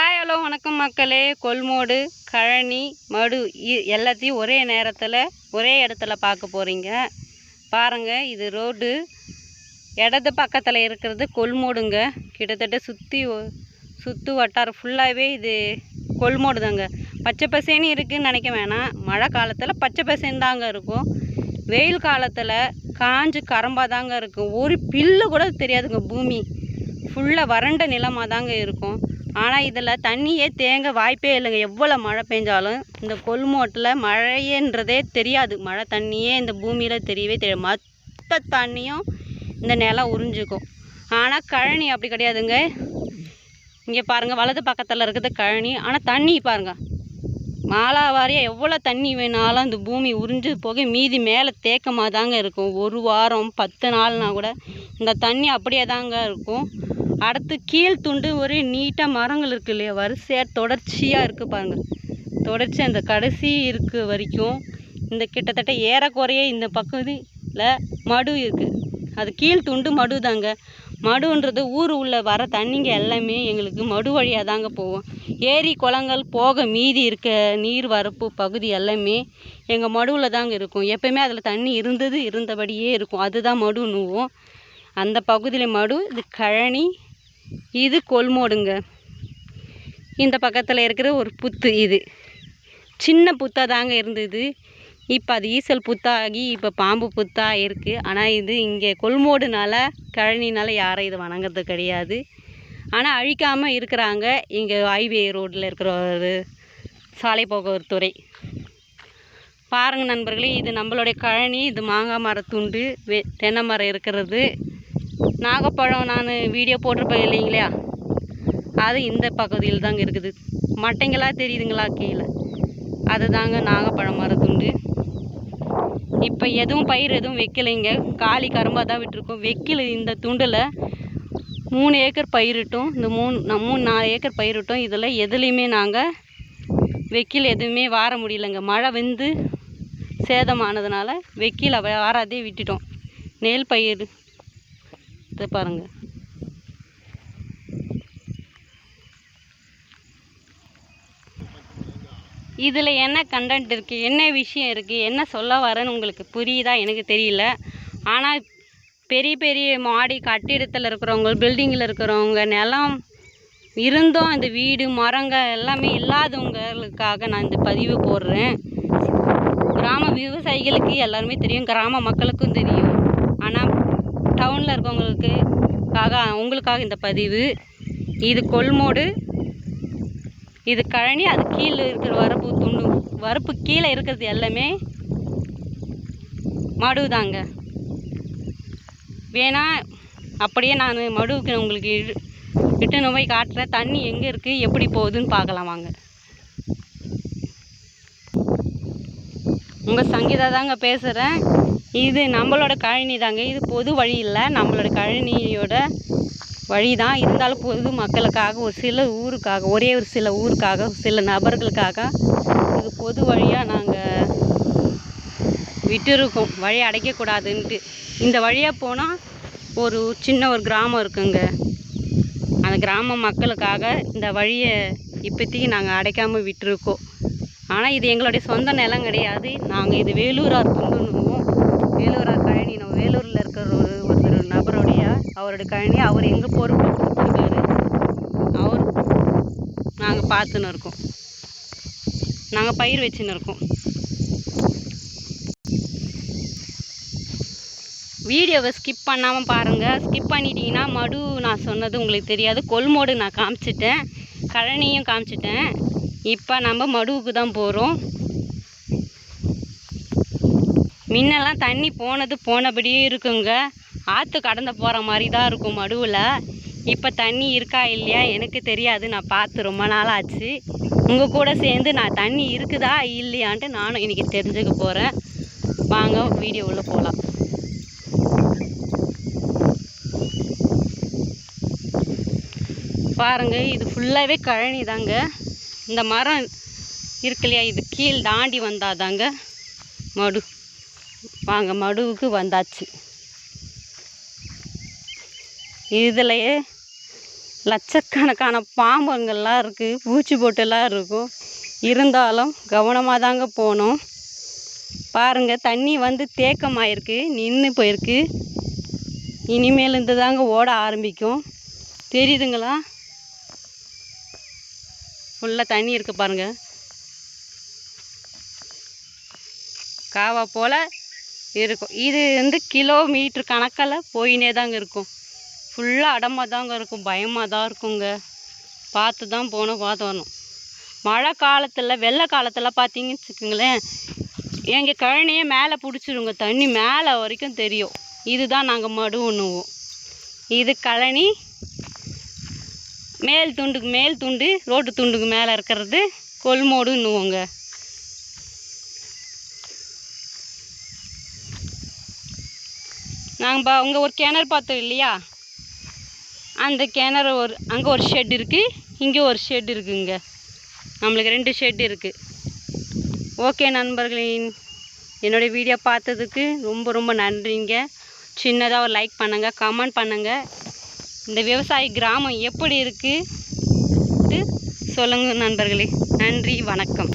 Hi hello வணக்கம் மக்களே. கொல்மோடு கழனி மடு இ- எல்லாத்தையும் ஒரே நேரத்தில் ஒரே இடத்துல பார்க்க போகிறீங்க பாருங்கள் இது ரோடு. இடது பக்கத்தில் இருக்கிறது கொல்மோடுங்க. கிட்டத்தட்ட சுற்றி சுற்று வட்டாரம் ஃபுல்லாகவே இது கொல்மோடு தாங்க பச்சை பசேன்னு இருக்குதுன்னு நினைக்க வேணாம். மழை காலத்தில் பச்சை பசேன்னு தாங்க இருக்கும். வெயில் காலத்தில் காஞ்சு கரம்பாக தாங்க இருக்கும். ஒரு பில்லு கூட தெரியாதுங்க பூமி. ஃபுல்லாக வறண்ட நிலமாக தாங்க இருக்கும். ஆனால் இதில் தண்ணியே தேங்க வாய்ப்பே இல்லைங்க. எவ்வளோ மழை பெஞ்சாலும் இந்த கொல்மோட்டில் மழையன்றதே தெரியாது. மழை தண்ணியே இந்த பூமியில் தெரியவே தெரியாது. மொத்த தண்ணியும் இந்த நிலம் உறிஞ்சிக்கும். ஆனால் கழனி அப்படி கிடையாதுங்க. இங்கே பாருங்கள் வலது பக்கத்தில் இருக்குது கழனி. ஆனால் தண்ணி பாருங்கள் மாலாவாரியாக எவ்வளோ தண்ணி வேணாலும் இந்த பூமி உறிஞ்சு போக மீதி மேலே தேக்கமாக தாங்க இருக்கும். ஒரு வாரம் பத்து நாள்னா கூட இந்த தண்ணி அப்படியே தாங்க இருக்கும். அடுத்து கீழ் துண்டு ஒரு நீட்டாக மரங்கள் இருக்குது இல்லையா? வரிசையாக தொடர்ச்சியாக இருக்குது பாருங்கள் தொடர்ச்சி அந்த கடைசி இருக்க வரைக்கும் இந்த கிட்டத்தட்ட ஏறக்குறைய இந்த பகுதியில் மடு இருக்குது அது கீழ் துண்டு மடு தாங்க. மடுன்றது ஊர் உள்ளே வர தண்ணிங்க எல்லாமே எங்களுக்கு மடு வழியாக தாங்க போவோம் ஏரி குளங்கள் போக மீதி இருக்க நீர் வரப்பு பகுதி எல்லாமே எங்கள் மடுவில் தாங்க இருக்கும். எப்பயுமே அதில் தண்ணி இருந்தது இருந்தபடியே இருக்கும். அதுதான் மடுன்னுவோம். அந்த பகுதியில் மடு இது கழனி இது கொல்மோடுங்க இந்த பக்கத்தில் இருக்கிற ஒரு புத்து இது. சின்ன புத்தாக தாங்க இருந்தது. இப்போ அது ஈசல் புத்தாகி இப்போ பாம்பு புத்தாக இருக்குது ஆனால் இது இங்கே கொல்மோடுனால கழனினால் யாரும் இது வணங்குறது கிடையாது. ஆனால் அழிக்காமல் இருக்கிறாங்க இங்கே ஹைவே ரோட்டில் இருக்கிற ஒரு சாலை போக்குவரத்துறை பாருங்க நண்பர்களே இது நம்மளுடைய கழனி இது மாங்காய் மரத்துண்டு வெ தென்னை மரம் இருக்கிறது. நாகப்பழம் நான் வீடியோ போட்டிருப்பேன் இல்லைங்களா? அது இந்த பகுதியில் தாங்க இருக்குது. மட்டைங்களா தெரியுதுங்களா கீழே? அது தாங்க நாகப்பழம் மரத்துண்டு இப்போ எதுவும் பயிர் எதுவும் வைக்கலைங்க. காலி கரும்பாக தான் விட்டுருக்கோம். வைக்கல இந்த துண்டில் மூணு ஏக்கர் பயிரிட்டோம் இந்த மூணு மூணு நாலு ஏக்கர் பயிரிட்டோம் இதில் எதுலேயுமே நாங்கள் வெக்கில் எதுவுமே வார முடியலைங்க. மழை வந்து சேதமானதுனால வெக்கில் வாராதே விட்டுட்டோம். நெல் பயிர் இது பாருங்கள் இதில் என்ன கண்டென்ட் இருக்குது என்ன விஷயம் இருக்குது என்ன சொல்ல வரேன்னு உங்களுக்கு புரியுதா? எனக்கு தெரியல. ஆனால் பெரிய பெரிய மாடி கட்டிடத்தில் இருக்கிறவங்க பில்டிங்கில் இருக்கிறவங்க நிலம் இருந்தும் இந்த வீடு மரங்க எல்லாமே இல்லாதவங்களுக்காக நான் இந்த பதிவு போடுறேன். கிராம விவசாயிகளுக்கு எல்லாருமே தெரியும் கிராம மக்களுக்கும் தெரியும். ஆனால் டவுனில் இருக்கவங்களுக்குக்காக உங்களுக்காக இந்த பதிவு. இது கொல்மோடு இது கழனி அது கீழே இருக்கிற வரப்பு துண்டு வரப்பு கீழே இருக்கிறது எல்லாமே மடு தாங்க வேணா அப்படியே நான் மடுவுக்கு உங்களுக்கு இட்டு இட்டுன்னு போய் காட்டுறேன். தண்ணி எங்கே இருக்குது எப்படி போகுதுன்னு பார்க்கலாம் வாங்க. உங்கள் சங்கீதா தாங்க பேசுகிறேன் இது நம்மளோட கழனி தாங்க. இது பொது வழி இல்லை. நம்மளோட கழனியோட வழி தான். இருந்தாலும் பொது மக்களுக்காக ஒரு சில ஊருக்காக ஒரே ஒரு சில ஊருக்காக சில நபர்களுக்காக இது பொது வழியாக நாங்கள் விட்டுருக்கோம். வழி அடைக்கக்கூடாதுன்ட்டு இந்த வழியாக போனால் ஒரு சின்ன ஒரு கிராமம் இருக்குங்க. அந்த கிராம மக்களுக்காக இந்த வழியை இப்போதைக்கு நாங்கள் அடைக்காமல் விட்டுருக்கோம். ஆனால் இது எங்களுடைய சொந்த நிலம் கிடையாது. நாங்கள் இது வேலூராக துண்டுன்னுவோம் வேலூராக கழனி நம்ம வேலூரில் இருக்கிற ஒரு ஒருத்தர் நபருடைய அவருடைய கழனி அவர் எங்கள் பொறுப்பு கொடுத்துருக்காரு அவர் நாங்கள் பார்த்துன்னு இருக்கோம். நாங்கள் பயிர் வச்சுன்னு இருக்கோம். வீடியோவை ஸ்கிப் பண்ணாமல் பாருங்கள் ஸ்கிப் பண்ணிட்டீங்கன்னா மடு நான் சொன்னது உங்களுக்கு தெரியாது. கொல்மோடு நான் காமிச்சிட்டேன். கழனியும் காமிச்சிட்டேன். இப்போ நம்ம மடுவுக்கு தான் போகிறோம் முன்னெல்லாம் தண்ணி போனது போனபடியே இருக்குங்க. ஆற்று கடந்து போகிற மாதிரி தான் இருக்கும் மடுவில். இப்போ தண்ணி இருக்கா இல்லையா எனக்கு தெரியாது. நான் பார்த்து ரொம்ப நாள் ஆச்சு உங்கள் கூட சேர்ந்து நான் தண்ணி இருக்குதா இல்லையான்ட்டு நானும் இன்றைக்கி தெரிஞ்சுக்க போகிறேன் வாங்க வீடியோ உள்ளே போகலாம் பாருங்க இது ஃபுல்லாகவே கழனி தாங்க இந்த மரம் இருக்கு இல்லையா இது கீழ் தாண்டி வந்தால் தாங்க மடு. வாங்க மடுவுக்கு வந்தாச்சு. இதுலையே லட்சக்கணக்கான பாம்புங்கள்லாம் இருக்குது பூச்சி போட்டெல்லாம் இருக்கும். இருந்தாலும் கவனமாக தாங்க போகணும். பாருங்கள் தண்ணி வந்து தேக்கமாயிருக்கு நின்று போயிருக்கு. இனிமேல் இருந்து தாங்க ஓட ஆரம்பிக்கும். தெரியுதுங்களா? ஃபுல்லாக தண்ணி இருக்குது பாருங்கள் காவா போல் இருக்கும். இது வந்து கிலோமீட்டர் கணக்கில் போயினே தாங்க இருக்கும். ஃபுல்லாக அடமாக தாங்க இருக்கும். பயமாக தான் இருக்குங்க. பார்த்து தான் போகணும் பார்த்து வரணும். மழை காலத்தில் வெள்ளை காலத்தில் பார்த்தீங்கன்னு வச்சுக்கோங்களேன் எங்கள் கழனியே மேலே பிடிச்சிருங்க. தண்ணி மேலே வரைக்கும் தெரியும். இதுதான் நாங்கள் மடு உண்ணுவோம். இது கழனி மேல் துண்டுக்கு மேல் துண்டு ரோட்டு துண்டுக்கு மேலே இருக்கிறது கொல்மோடுன்னுவோங்க நாங்கள் அங்கே ஒரு கிணறு பார்த்தோம் இல்லையா? அந்த கிணறு ஒரு அங்கே ஒரு ஷெட் இருக்குது இங்கே ஒரு ஷெட் இருக்குங்க. நம்மளுக்கு ரெண்டு ஷெட் இருக்குது ஓகே நண்பர்களே என்னுடைய வீடியோ பார்த்ததுக்கு ரொம்ப ரொம்ப நன்றிங்க. சின்னதாக ஒரு லைக் பண்ணுங்கள் கமெண்ட் பண்ணுங்கள் இந்த விவசாய கிராமம் எப்படி இருக்குது சொல்லுங்கள் நண்பர்களே. நன்றி வணக்கம்.